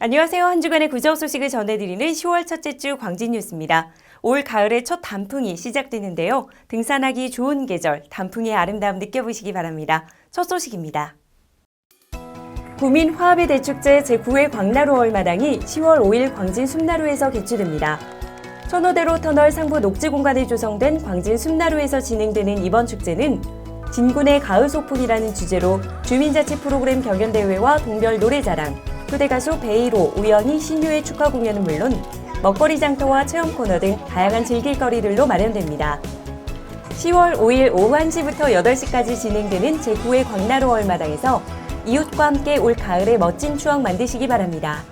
안녕하세요. 한 주간의 구정 소식을 전해드리는 10월 첫째 주 광진 뉴스입니다. 올 가을의 첫 단풍이 시작되는데요. 등산하기 좋은 계절, 단풍의 아름다움 느껴보시기 바랍니다. 첫 소식입니다. 구민 화합의 대축제 제9회 광나루 월 마당이 10월 5일 광진 숲나루에서 개최됩니다. 천호대로 터널 상부 녹지 공간에 조성된 광진 숲나루에서 진행되는 이번 축제는 진군의 가을 소풍이라는 주제로 주민자치 프로그램 경연대회와 동별 노래자랑, 초대 가수 베이로, 우연히 신유의 축하 공연은 물론 먹거리 장터와 체험 코너 등 다양한 즐길거리들로 마련됩니다. 10월 5일 오후 1시부터 8시까지 진행되는 제9회 광나루 월마당에서 이웃과 함께 올 가을에 멋진 추억 만드시기 바랍니다.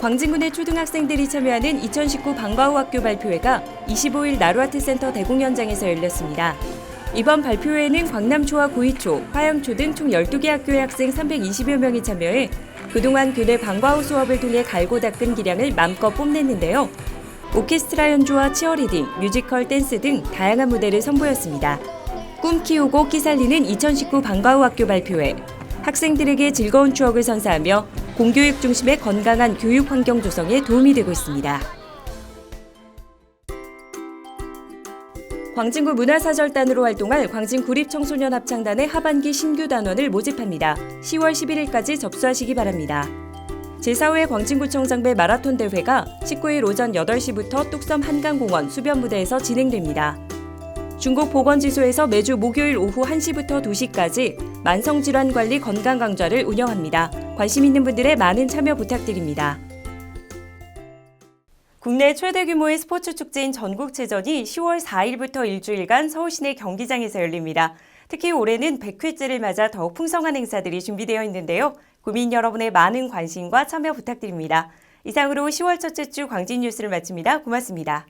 광진군의 초등학생들이 참여하는 2019 방과후 학교 발표회가 25일 나루아트 센터 대공연장에서 열렸습니다. 이번 발표회에는 광남초와 고이초, 화영초 등 총 12개 학교의 학생 320여 명이 참여해 그동안 교내 방과후 수업을 통해 갈고 닦은 기량을 맘껏 뽐냈는데요. 오케스트라 연주와 치어리딩, 뮤지컬, 댄스 등 다양한 무대를 선보였습니다. 꿈 키우고 끼 살리는 2019 방과후 학교 발표회. 학생들에게 즐거운 추억을 선사하며 공교육 중심의 건강한 교육 환경 조성에 도움이 되고 있습니다. 광진구 문화사절단으로 활동할 광진 구립청소년 합창단의 하반기 신규 단원을 모집합니다. 10월 11일까지 접수하시기 바랍니다. 제4회 광진구청장배 마라톤 대회가 19일 오전 8시부터 뚝섬 한강공원 수변 무대에서 진행됩니다. 중국 보건지소에서 매주 목요일 오후 1시부터 2시까지 만성질환관리 건강강좌를 운영합니다. 관심 있는 분들의 많은 참여 부탁드립니다. 국내 최대 규모의 스포츠 축제인 전국체전이 10월 4일부터 일주일간 서울 시내 경기장에서 열립니다. 특히 올해는 100회째를 맞아 더욱 풍성한 행사들이 준비되어 있는데요. 국민 여러분의 많은 관심과 참여 부탁드립니다. 이상으로 10월 첫째 주 광진 뉴스를 마칩니다. 고맙습니다.